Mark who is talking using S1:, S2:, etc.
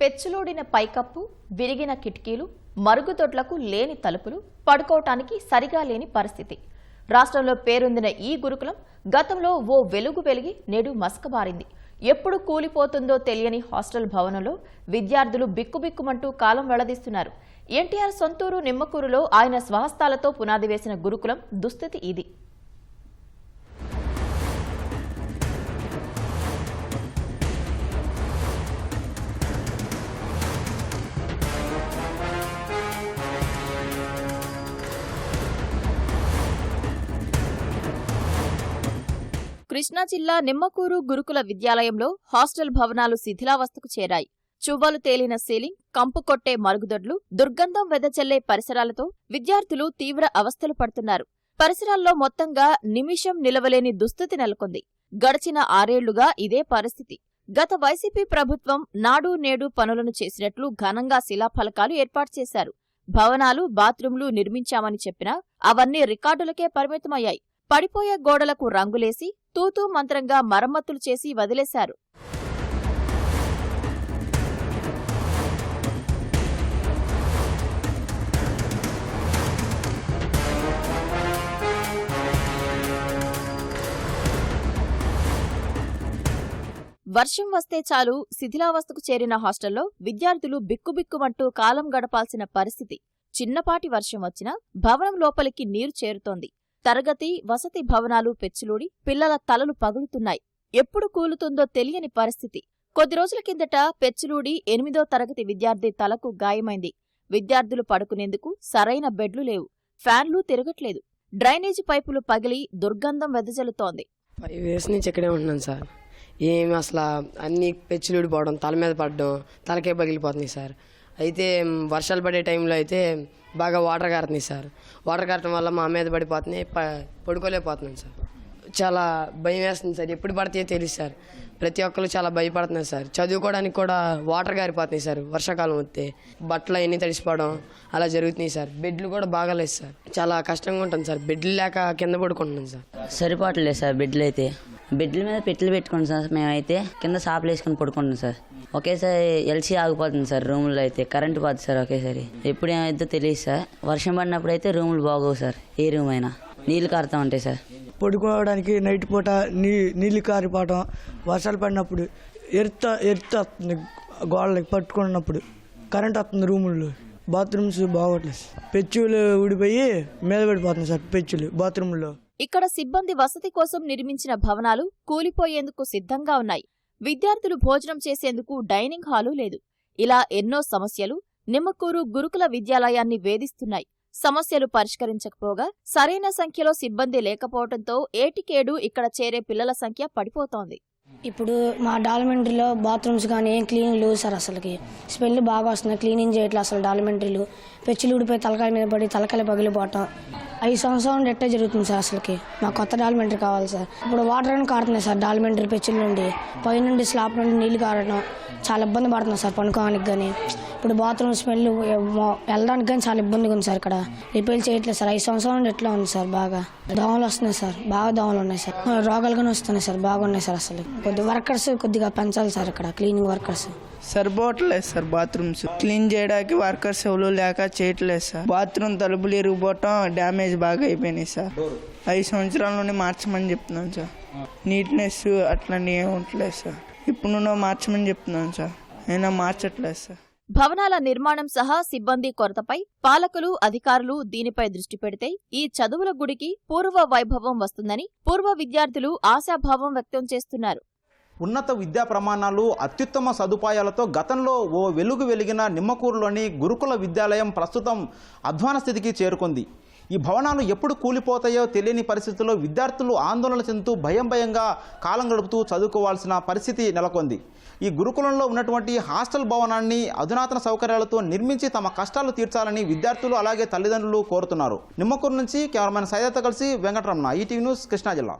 S1: పెచ్చులోడిన పైకప్పు విరిగిన కిటికీలు మరుగుదొడ్లకు లేని తలుపులు పడుకోవటానికి సరిగా లేని పరిస్థితి. రాష్ట్రంలో పేరొందిన ఈ గురుకులం గతంలో ఓ వెలుగు వెలిగి నేడు మసకబారింది. ఎప్పుడు కూలిపోతుందో తెలియని హాస్టల్ భవనంలో విద్యార్థులు బిక్కుబిక్కుమంటూ కాలం వెళ్ళదీస్తున్నారు. ఎన్టీఆర్ సొంతూరు నిమ్మకూరులో ఆయన స్వహస్తాలతో పునాది వేసిన గురుకులం దుస్థితి ఇది. కృష్ణా జిల్లా నిమ్మకూరు గురుకుల విద్యాలయంలో హాస్టల్ భవనాలు శిథిలావస్థకు చేరాయి. చువ్వలు తేలిన సీలింగ్ కంపు కొట్టే మరుగుదొడ్లు దుర్గంధం వెదజల్లే పరిసరాలతో విద్యార్థులు తీవ్ర అవస్థలు పడుతున్నారు. పరిసరాల్లో మొత్తంగా నిమిషం నిలవలేని దుస్థితి నెలకొంది. గడిచిన ఆరేళ్ళుగా ఇదే పరిస్థితి. గత వైసీపీ ప్రభుత్వం నాడు నేడు పనులను చేసినట్లు ఘనంగా శిలాఫలకాలు ఏర్పాటు చేశారు. భవనాలు బాత్రూంలు నిర్మించామని చెప్పినా అవన్నీ రికార్డులకే పరిమితమయ్యాయి. పడిపోయే గోడలకు రంగులేసి తూతూ మంత్రంగా మరమ్మతులు చేసి వదిలేశారు. వర్షం వస్తే చాలు శిథిలావస్థకు చేరిన హాస్టల్లో విద్యార్థులు బిక్కుబిక్కుమంటూ కాలం గడపాల్సిన పరిస్థితి. చిన్నపాటి వర్షం వచ్చినా భవనం లోపలికి నీరు చేరుతోంది. తరగతి వసతి భవనాలు పెచ్చులూడి పిల్లల తలలు పగులుతున్నాయి. ఎప్పుడు కూలుతుందో తెలియని పరిస్థితి. కొద్ది రోజుల కిందట పెచ్చులూడి ఎనిమిదో తరగతి విద్యార్థి తలకు గాయమైంది. విద్యార్థులు పడుకునేందుకు సరైన బెడ్లు లేవు. ఫ్యాన్లు తిరగట్లేదు. డ్రైనేజీ పైపులు పగిలి దుర్గంధం వెదజల్లుతోంది.
S2: ఫైవ్ ఇయర్స్ నుంచి ఇక్కడే ఉంటున్నాను సార్. ఏమి అసలు అన్ని పెచ్చులు పోవడం తల మీద పడడం తలకే పగిలిపోతుంది సార్. అయితే వర్షాలు పడే టైంలో అయితే బాగా వాటర్ కారుతుంది సార్. వాటర్ కారటం వల్ల మా మీద పడిపోతున్నాయి ప పడుకోలేకపోతున్నాను సార్. చాలా భయం వేస్తుంది సార్. ఎప్పుడు పడితే తెలియదు సార్. ప్రతి ఒక్కరు చాలా భయపడుతున్నారు సార్. చదువుకోవడానికి కూడా వాటర్ గారిపోతున్నాయి సార్. వర్షాకాలం వస్తే బట్టలు అవన్నీ తడిసిపోవడం అలా జరుగుతున్నాయి సార్. బెడ్లు కూడా బాగాలేదు సార్. చాలా కష్టంగా ఉంటుంది సార్. బెడ్లు లేక కింద పడుకుంటున్నాను సార్.
S3: సరిపోవట్లేదు సార్ బెడ్లు అయితే. బెడ్ల మీద పెట్లు పెట్టుకోండి సార్ మేమైతే. కింద షాపులు వేసుకొని పడుకుంటాం సార్. ఒకేసారి ఎల్సీ ఆగిపోతుంది సార్ రూముల్లో అయితే. కరెంట్ పోతుంది సార్ ఒకేసారి. ఎప్పుడు ఏమైతే తెలియదు సార్. వర్షం పడినప్పుడు అయితే రూములు బాగోవు సార్. ఏ రూమ్ అయినా. నీళ్ళు కారుతూ ఉంటాయి సార్.
S4: పడుకోవడానికి నైట్ పూట నీ నీళ్ళు కారిపోవడం వర్షాలు పడినప్పుడు ఎర్త ఎర్త వస్తుంది. గోడలకి పట్టుకున్నప్పుడు కరెంట్ వస్తుంది రూముల్లో. బాత్రూమ్స్ బాగోట్లేదు పెచ్చులు ఊడిపోయి మీద పడిపోతుంది సార్ పెచ్చులు బాత్రూంలో
S1: ఇక్కడ సిబ్బంది వసతి కోసం నిర్మించిన భవనాలు కూలిపోయేందుకు సిద్ధంగా ఉన్నాయి. విద్యార్థులు భోజనం చేసేందుకు డైనింగ్ హాలు లేదు. ఇలా ఎన్నో సమస్యలు నిమ్మకూరు గురుకుల విద్యాలయాన్ని వేధిస్తున్నాయి. సమస్యలు పరిష్కరించకపోగా సరైన సంఖ్యలో సిబ్బంది లేకపోవడంతో ఏటికేడు ఇక్కడ చేరే పిల్లల సంఖ్య పడిపోతోంది.
S5: ఇప్పుడు మా డార్మెంటరీలో బాత్రూమ్స్ కానీ ఏం క్లీన్ లేవు సార్ అసలుకి. స్మెల్ బాగా వస్తుంది. క్లీనింగ్ చేయట్లేదు అసలు డార్మెంటరీలు పెచ్చులు ఊడిపోయి తలకాయ మీద పడి తలకాయలు పగిలిపోవటం. ఐదు సంవత్సరం ఎట్టే జరుగుతుంది సార్ అసలుకి. మా కొత్త డార్మెంటరీ కావాలి సార్. ఇప్పుడు వాటర్ అని కారుతున్నాయి సార్ డార్మెంటరీ పెచ్చుల నుండి. పైనుండి స్లాబ్ నుండి నీళ్ళు కారడం చాలా ఇబ్బంది పడుతున్నాం సార్ పనుకోవడానికి కానీ. ఇప్పుడు బాత్రూమ్ స్మెల్ వెళ్ళడానికి కానీ చాలా ఇబ్బందిగా ఉంది సార్ ఇక్కడ. రిపేర్ చేయట్లేదు సార్. ఐదు సంవత్సరాల నుండి ఎట్లా ఉంది సార్ బాగా? దోమలు వస్తున్నాయి సార్. బాగా దోమలు ఉన్నాయి సార్. రోగాలు కానీ వస్తున్నాయి సార్. బాగున్నాయి సార్ అసలు. కొద్ది వర్కర్స్ కొద్దిగా పెంచాలి సార్ ఇక్కడ క్లీనింగ్ వర్కర్స్.
S6: సరిపోవట్లేదు సార్ బాత్రూమ్స్. క్లీన్ చేయడానికి వర్కర్స్ ఎవరు లేక చేయట్లేదు సార్. బాత్రూమ్ తలుపులు ఇరిగిపోవటం డ్యామేజ్ బాగా అయిపోయినాయి సార్. ఐదు సంవత్సరాల నుండి మార్చమని చెప్తున్నాను సార్. నీట్నెస్ అట్లాంటివి ఏమి ఉండట్లేదు సార్. ఇప్పుడు నుండి మార్చమని చెప్తున్నాను సార్. అయినా మార్చట్లేదు సార్.
S1: భవనాల నిర్మాణం సహా సిబ్బంది కొరతపై పాలకులు అధికారులు దీనిపై దృష్టి పెడితే ఈ చదువుల గుడికి పూర్వ వైభవం వస్తుందని పూర్వ విద్యార్థులు ఆశాభావం వ్యక్తం చేస్తున్నారు.
S7: ఉన్నత విద్యా ప్రమాణాలు అత్యుత్తమ సదుపాయాలతో గతంలో ఓ వెలుగు వెలిగిన నిమ్మకూరులోని గురుకుల విద్యాలయం ప్రస్తుతం అధ్వాన స్థితికి చేరుకుంది. ఈ భవనాలు ఎప్పుడు కూలిపోతాయో తెలియని పరిస్థితుల్లో విద్యార్థులు ఆందోళన చెందుతూ భయం భయంగా కాలం గడుపుతూ చదువుకోవాల్సిన పరిస్థితి నెలకొంది. ఈ గురుకులంలో ఉన్నటువంటి హాస్టల్ భవనాన్ని అధునాతన సౌకర్యాలతో నిర్మించి తమ కష్టాలు తీర్చాలని విద్యార్థులు అలాగే తల్లిదండ్రులు కోరుతున్నారు. నిమ్మకూరు నుంచి కెమెరామెన్ సైదత్తో కలిసి వెంకటరమణ ఈటీవీ న్యూస్ కృష్ణా జిల్లా.